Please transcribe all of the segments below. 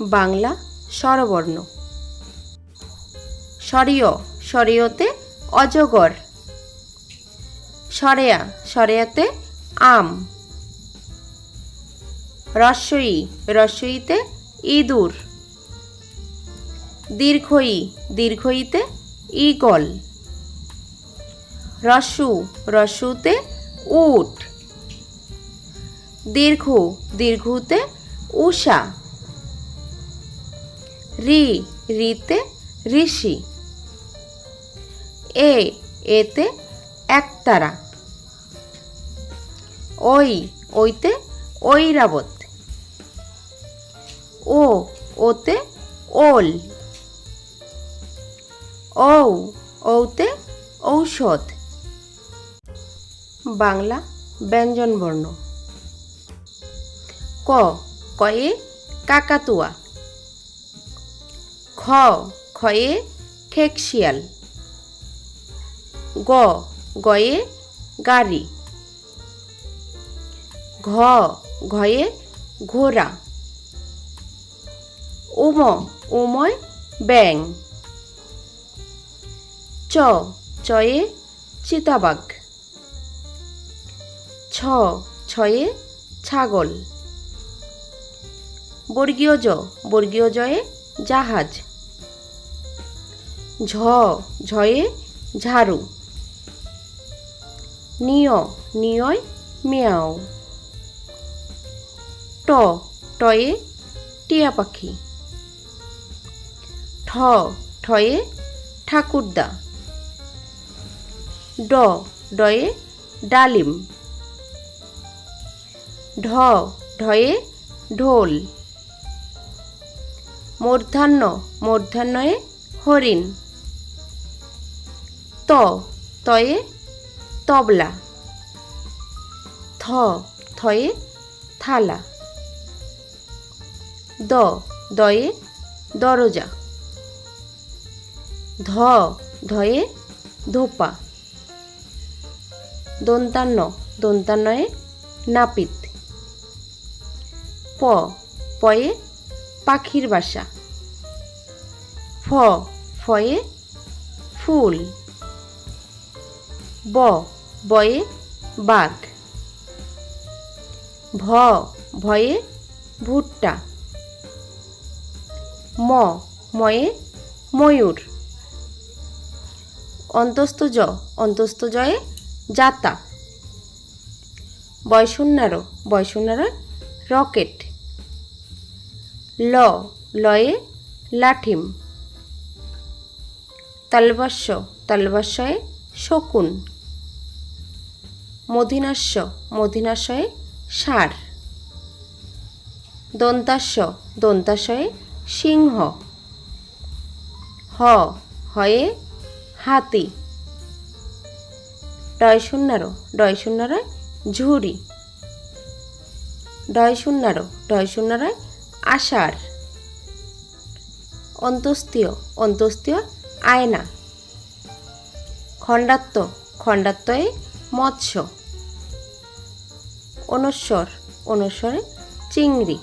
বাংলা স্বরবর্ণ। সরিয় সরিয়তে অজগর। সরেয়া সরেয়াতে আম। রস্বই রস্বইতে ইঁদুর। দীর্ঘই দীর্ঘইতে ঈগল। রসু, রসুতে উট। দীর্ঘ, দীর্ঘতে উষা। রি, রিতে ঋষি। এ, এতে একতারা। ওই, ওইতে ঐরাবত। ও, ওতে ওল। ঔ, ঔতে ঔষধ। বাংলা ব্যঞ্জনবর্ণ। ক কয়ে কাকাতুয়া। খয়ে খেকশিয়াল। গ, গয়ে গাড়ি। ঘ, ঘয়ে ঘোড়া। উম, উময় ব্যাং চ, চয়ে চিতাবাঘ। ছ, ছয়ে ছাগল। বর্গীয় জ, বর্গীয় জয়ে জাহাজ। ঝ, ঝয়ে ঝাড়ু। নিয়, নিয়য়, মিয়াও। ট, টয়ে টিয়া পাখি। ঠ, ঠয়ে ঠাকুরদা। ড, ডয়ে ডালিম। ঢ, ঢয়ে ঢোল। মূর্ধান্য, মূর্ধান্যয়ে হরিণ। ত, তয়ে তবলা। থ, থয়ে থালা। দ, দয়ে দরজা। ধ, ধয়ে ধোপা। দন্তান্ন, দন্তান্নয়ে নাপিত। প, পয়ে পাখির বাসা। ফ, ফয়ে ফুল। ব, বয়ে বাঘ। ভ, ভয়ে ভুট্টা। ম, ময়ে ময়ূর। অন্তস্থ জ, অন্তস্থ জয়ে যাতা বয়শূন্যার বয়শূন্যার রকেট। ল, লয়ে লাঠিম। তালবাস্য তালবাস্যয়ে শকুন। মধিনাস্য মধিনাস্যয়ে ষাঁড় দন্তাস্য, দন্তাশয়ে সিংহ। হ, হয়ে হাতি। ডয় শূন্যার ডয় শূন্যরায় ঝুড়ি। ডয় শূন্যার ডয় শূন্যরায় আষাঢ়। অন্তস্তীয় অন্তস্তীয় আয়না। খণ্ডাত্ম, খণ্ডাত্ময়ে মৎস্য। অনস্বর অনস্বরে চিংড়ি।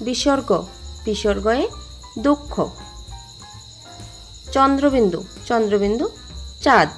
বিসর্গ বিসর্গয়ে দুঃখ। চন্দ্রবিন্দু চন্দ্রবিন্দু চাঁদ।